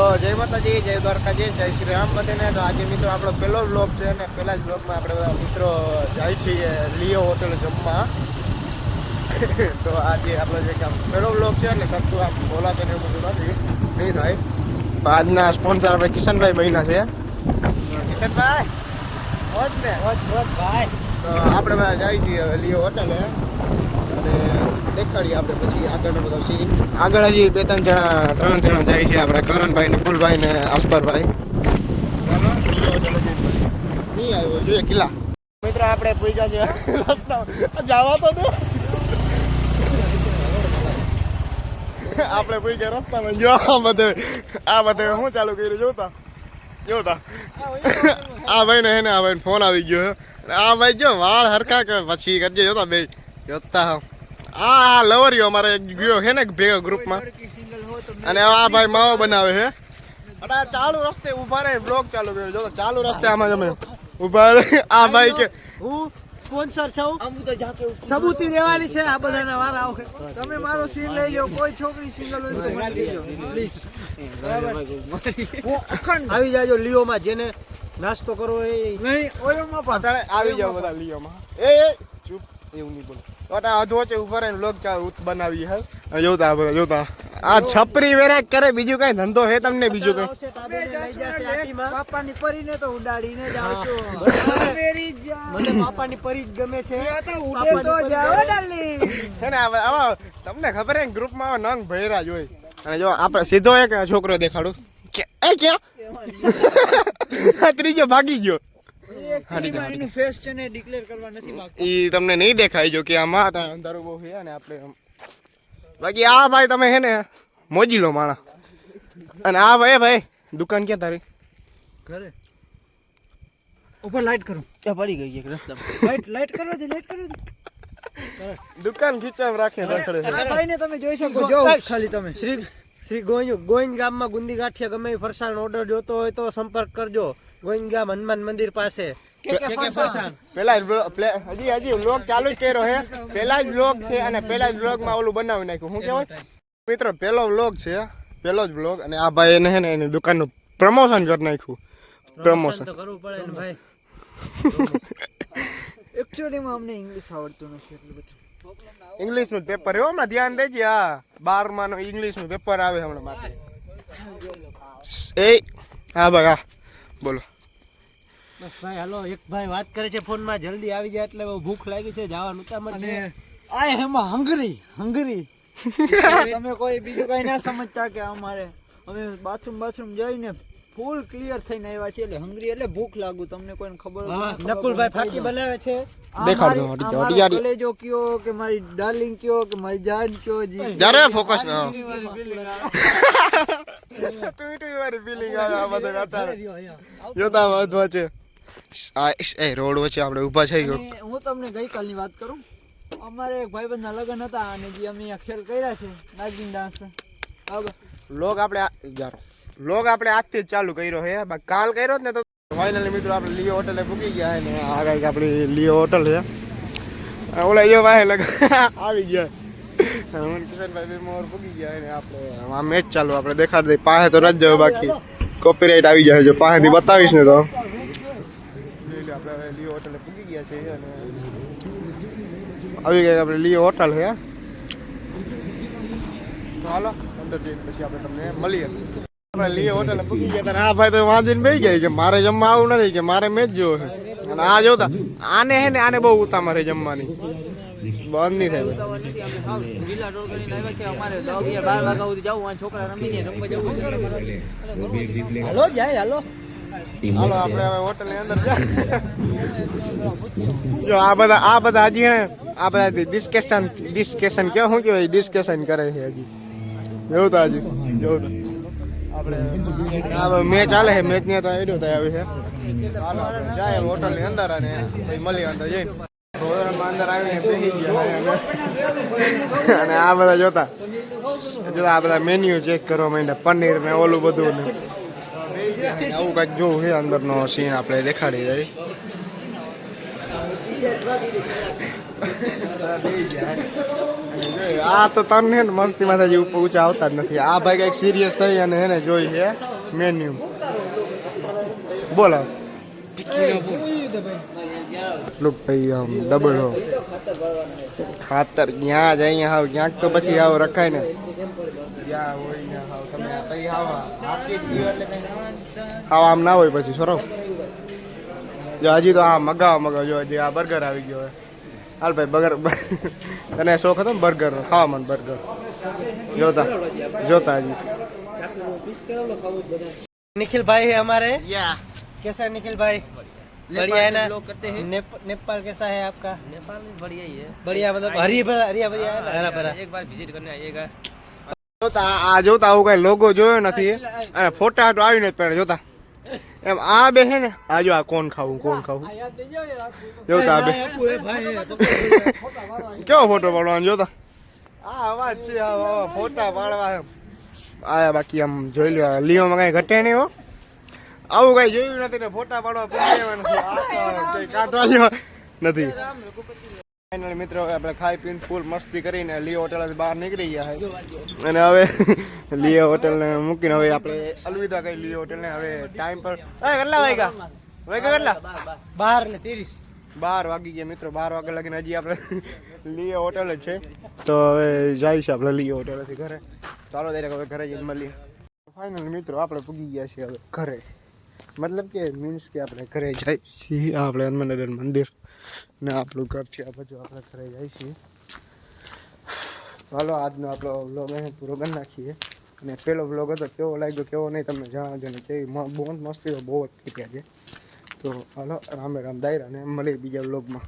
જય માતાજી જય દ્વારકાજી જય શ્રી રામ બધાને. તો આજે મિત્રો આપણો પહેલો બ્લોગ છે અને પહેલા જ બ્લોગમાં આપણે બધા મિત્રો જાય છીએ લિયો હોટલ જમવા. તો આજે આપણો જે કામ પહેલો બ્લોગ છે એટલે સસ્તું આમ બોલાશે ને એવું બધું નથી. નહીં થાય. આજના સ્પોન્સર આપણે કિશનભાઈ બહેના છે. કિશનભાઈ? હોજ ને હોજ હોજ ભાઈ. તો આપણે બધા જાય છીએ લિયો હોટેલે. અને દેખાડીએ આપણે પછી આગળનો બધો સીન આગળ હજી બે ત્રણ જણા ત્રણ જણા જાય છે આપણે કરણભાઈ ને ફૂલભાઈ ને અસ્પરભાઈ નહીં આવ્યો, જોઈએ કિલ્લા. મિત્ર, આપણે પૂજા છે જવા તો દે. આપણે પૂજા રસ્તામાં. જો, આ બધે આ બધે શું ચાલુ કર્યું? જોતા? જોતા? આ ભાઈ ને એને આ ભાઈ ફોન આવી ગયો આ ભાઈ જો વાળ હરખા પછી કરજે. જોતા બે જોતા હા. આ લવરિયો અમારે એક ગયો છે ને ભેગો ગ્રુપમાં. અને આ ભાઈ માવો બનાવે છે. અને આ ચાલુ રસ્તે ઊભા રહે બ્લોગ ચાલુ કર્યો. જો ચાલુ રસ્તે આમાં તમે ઊભા રહે. આ ભાઈ કે હું સ્પોન્સર છું. સબૂતી રહેવાની છે આ બધાના વાર આવશે. તમે મારો સીન લઈ લો કોઈ છોકરી સિંગલ હોય તો મને લો પ્લીઝ હું અખંડ આવી જાજો લિયોમાં જેને નાસ્તો કરવો એ. નહીં ઓયોમાં પણ. આવી જાવ બધા લિયોમાં. એ એ ચૂપ. એવું નહીં બોલ. અટા અધવચ્ચે ઉપર એને લોક ચા બનાવી હે? જોતા જોતા. આ છપરી વેરાક કરે બીજું કઈ ધંધો હે તમને બીજું કઈ. પાપાની પરીને તો ઉડાડીને જ આવશો. મને પાપાની પરી જ ગમે છે. પાપાની પરી છે ને આવા આવા તમને ખબર હે ગ્રુપમાં નંગ ભૈરા જ હોય. અને જો આપણે સીધો એક છોકરો દેખાડું. કે એ ક્યાં? આ ત્રીજો ભાગી ગયો. હાડી જા, હાડી એનું ફેસ છે ને ડિક્લેર કરવા નથી માંગતો. ઈ તમને નહીં દેખાય જો કે આમાં હતા અંધારું બહુ છે ને આપણે બાકી આ ભાઈ તમે હે ને મોજી લો માણા. અને આ ભાઈ ભાઈ દુકાન ક્યાં તારી? ઘરે. ઉપર લાઈટ કરો. ત્યાં પડી ગઈ એક રસ્તા લાઈટ લાઈટ કરો દે લાઈટ કરો દે દુકાન ખીચામ રાખે રખડે આ ભાઈને તમે જોઈ શકો જો ખાલી તમે. શ્રી શ્રી ગોઈન ગોઈન ગામમાં ગુંદી ગાંઠિયા ગમે ફરસાણ ઓર્ડર જોતો હોય તો સંપર્ક કરજો. ગોઈન હનુમાન મંદિર પાસે. કે કે પેલા જ હજી હજી વ્લોગ ચાલુ જ કર્યો હે પેલા જ બ્લોગ છે અને પેલા જ વ્લોગમાં ઓલું બનાવી નાખ્યું. શું કહેવાય? મિત્રો પેલો બ્લોગ છે. પેલો જ વ્લોગ. અને આ ભાઈ એને હે ને એની દુકાનનું પ્રમોશન કરી નાખ્યું. પ્રમોશન. તો કરવું પડે ને ભાઈ. એકચ્યુઅલી માં અમને ઇંગ્લિશ આવડતું નથી એટલું બધું. ઇંગ્લિશનું પેપર એવું હમણાં ધ્યાન દેજે હા બારમા ઇંગ્લિશનું ઇંગ્લિશનું પેપર આવે હમણાં માટે એ હા ભાઈ હા. બોલો. બસ ભાઈ હાલો એક ભાઈ વાત કરે છે ફોનમાં જલ્દી આવી જાય એટલે ભૂખ લાગી છે જવાનું ઉતામળ છે. આય એમાં હંગરી હંગરી તમે કોઈ બીજું કઈ ના સમજતા કે અમારે અમે બાથરૂમ બાથરૂમ જઈને ફૂલ ક્લિયર થઈને આવ્યા છે એટલે હંગરી એટલે ભૂખ લાગુ તમને કોઈને ખબર નકુલભાઈ ફાકી બનાવે છે. દેખાડો. કલેજો કયો કે મારી ડાર્લિંગ કયો કે મારી જાન કયો જી જરા ફોકસ ના ટુઈ વાળી આવે આ બધું અત્યારે જોતા વધવા છે આ એ રોડ વચ્ચે આપણે ઊભા થઈ ગયો. હું તમને ગઈકાલની વાત કરું. અમારે એક ભાઈબંધના લગ્ન હતા અને જે અમે અહીંયા ખેલ કર્યા છે નાગિન ડાન્સ બરાબર લોગ આપણે જારો લોગ આપણે આજથી જ ચાલુ કર્યો હે કાલ કર્યો ને તો ફાઇનલી મિત્રો આપણે લિયો હોટલે પૂકી ગયા અને આ કંઈક આપણી લિયો હોટલ છે. ઓલા એ વાહે લગ આવી ગયા. હું કિશનભાઈ બે મોર ભૂગી ગયા અને આપણે આ મેચ ચાલુ, આપણે દેખાડ દઈએ પાસે તો રજ જવું બાકી. કોપીરાઇટ આવી જાય જો પાસેથી બતાવીશ ને તો. આપણે લીઓ હોટલે પૂકી ગયા છે અને આવી ગઈ આપણે લીઓ હોટલ છે હાલો, અંદર જઈને પછી આપણે તમને મળીએ. આપણે લીએ હોટલે ગયા હતા. ભાઈ, તો વાંચીને ગયા કે મારે જમવા આવું નથી કે મારે મેચ જોવો છે. અને આ જોતા, આને હે ને આને બહુ ઉતામળ છે જમવાની. બંધ નહીં થાય હાલો જાય હાલો. હાલો આપણે હવે હોટલની અંદર જાય. જો આ બધા આ બધા હજી હે ને આ બધા ડિસ્કશન ડિસ્કશન કે શું કહેવાય? ડિસ્કશન કરે છે હજી. જોવું તો હજી જોવું તો. આપણે મેચ ચાલે છે મેચની તો એડો થાય આવી છે. હાલો આપણે જાય હોટલની અંદર અને પછી મળીએ અંદર જઈને અને આ બધા જોતા. જો આ બધા મેન્યુ ચેક કરવા માંડ્યા, પનીર ને ઓલું બધું ને. આવું કંઈક જોવું છે, અંદરનો સીન આપણે દેખાડી જાય આ તો તને હે ને મસ્તી માંથી ઉપર ઊંચા આવતા જ નથી. આ ભાઈ કંઈક સિરિયસ થઈ અને એને જોઈ છે મેન્યુ બોલો. એટલું ભાઈ આમ ડબલ ખાતર જ્યાં જ અહીંયા આવ ક્યાંક તો પછી આવો રખાય ને. જ્યાં આવ આમ ના હોય પછી સરો જો હજી તો આ મગાવ મગાવ જો હજી આ બર્ગર આવી ગયો હાલ ભાઈ બગર તને શોખ હતો ને બર્ગર ખાવા મને બર્ગર જોતા જોતા હજી. નિખિલભાઈ અમારે. કેસા નિખિલ ભાઈ कैसा है निखिल भाई बढ़िया है ना नेप- नेपाल कैसा है आपका नेपाल में बढ़िया ही है बढ़िया मतलब हरी भरा हरिया भरिया है ना? हरा भरा एक बार विजिट करने आइएगा જોતા આ જોતા આવું કઈ લોગો જોયો નથી અને ફોટા હાટો આવીને જ પડે જોતા એમ આ બે છે ને આ જો આ કોણ ખાવું કોણ ખાવું જોતા આ બે भाई है કેવો ફોટો પાડવાનો જોતા આ અવાજ છે આ આ ફોટા પાડવા એમ આયા બાકી આમ જોઈ લો લીઓમાં કઈ ઘટે નહીં હો આવું કઈ જોયું નથી ને ફોટા પાડવા પડી કાઢવા નથી. ફાઇનલી મિત્રો આપણે ખાઈ પીને ફૂલ મસ્તી કરીને લી હોટેલ બહાર નીકળી ગયા છે. અને હવે લી હોટેલને મૂકીને હવે આપણે અલવિદા કરી લી હોટેલને હવે ટાઈમ પર કેટલા વાગ્યા? વાગ્યા કેટલા? બાર ને ત્રીસ. બાર વાગી ગયા મિત્રો બાર વાગે લાગીને હજી આપણે લી હોટેલ જ છે. તો હવે જઈશું આપણે લી હોટેલથી ઘરે. ચાલો દરેક હવે ઘરે જઈને મળીએ. ફાઇનલ મિત્રો આપણે પૂગી ગયા છીએ હવે ઘરે. મતલબ કે મીન્સ કે આપણે ઘરે જઈએ છીએ, આપણે હનુમાનગર મંદિર ને આપણું ઘર છે, આ બાજુ આપણે ઘરે જઈએ છીએ. ચાલો આજનો આપણો વ્લોગ અહીં પૂરો કરી નાખીએ. અને પહેલો વ્લોગ હતો, કેવો લાગ્યો, કેવો નહીં તમને જણાવજો ને. કેવી બહુ મસ્તી બહુ જ થઈ ગયા છે તો હાલો, રામે રામ દાયરા અને મળીએ બીજા વ્લોગમાં